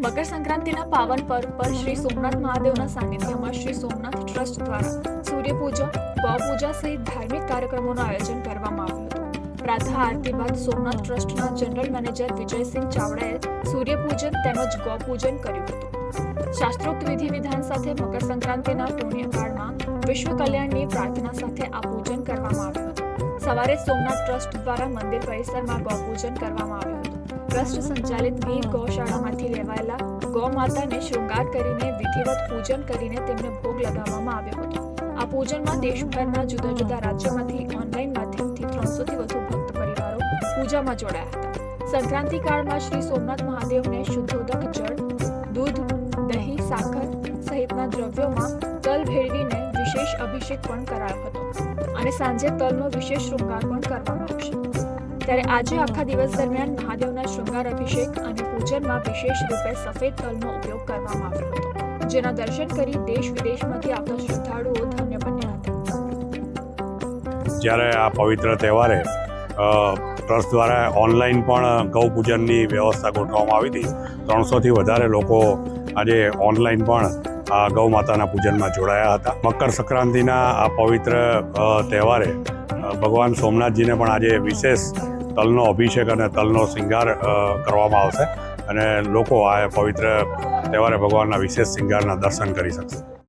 મકર સંક્રાંતિના પાવન પર્વ પર શ્રી સોમનાથ મહાદેવના સાનિધ્યમાં શ્રી સોમનાથ ટ્રસ્ટ દ્વારા સૂર્યપૂજન ગૌપૂજા સહિત ધાર્મિક કાર્યક્રમોનું આયોજન કરવામાં આવ્યું હતું। પ્રાતઃ આરતી બાદ સોમનાથ ટ્રસ્ટના જનરલ મેનેજર વિજયસિંહ ચાવડાએ સૂર્યપૂજન તેમજ ગૌપૂજન કર્યું હતું। શાસ્ત્રોક્ત વિધિ વિધાન સાથે મકર સંક્રાંતિના પુણ્યકાળમાં વિશ્વ કલ્યાણની પ્રાર્થના સાથે આ પૂજન કરવામાં આવ્યું હતું। સવારે સોમનાથ ટ્રસ્ટ દ્વારા મંદિર પરિસરમાં ગૌપૂજન કરવામાં આવ્યું હતું। ટ્રસ્ટ સંચાલિત ગીર ગૌશાળામાંથી લેવાયેલા ગૌ માતાને શૃંગાર કરીને, વિધિવત પૂજન કરીને તેમને ભોગ લગાવવામાં આવ્યો હતો. આ પૂજનમાં દેશભરના જુદા જુદા રાજ્યોમાંથી ઓનલાઈન માધ્યમથી ત્રણસોથી વધુ ભક્ત પરિવારો પૂજામાં જોડાયા હતા. સંક્રાંતિ કાળમાં શ્રી સોમનાથ મહાદેવને શુદ્ધોદક જળ, દૂધ, દહીં સાકર સહિતના દ્રવ્યોમાં તલ ભેળવીને વિશેષ અભિષેક પણ કરાયો હતો અને સાંજે તલનો વિશેષ શૃંગાર પણ કરવામાં આવશે. ત્યારે આજે આખા દિવસ દરમિયાન મહાદેવના શૃંગાર, અભિષેક અને પૂજનમાં વિશેષ રૂપે સફેદ તલનો ઉપયોગ કરવામાં આવ્યો હતો, જેના દર્શન કરી દેશ વિદેશમાંથી આવતા શ્રદ્ધાળુઓ ધન્ય બન્યા હતા. જ્યારે આ પવિત્ર તહેવારે ટ્રસ્ટ દ્વારા ઓનલાઈન પણ ગૌ પૂજનની વ્યવસ્થા ગોઠવવામાં આવી હતી. ત્રણસોથી વધારે લોકો આજે ઓનલાઈન પણ આ ગૌ માતાના પૂજનમાં જોડાયા હતા. મકર સંક્રાંતિના આ પવિત્ર તહેવારે ભગવાન સોમનાથજીને પણ આજે વિશેષ તલનો અભિષેક અને તલનો શૃંગાર કરવામાં આવશે. અને લોકો આ પવિત્ર તહેવારે ભગવાનના વિશેષ શિંગારના દર્શન કરી શકશે.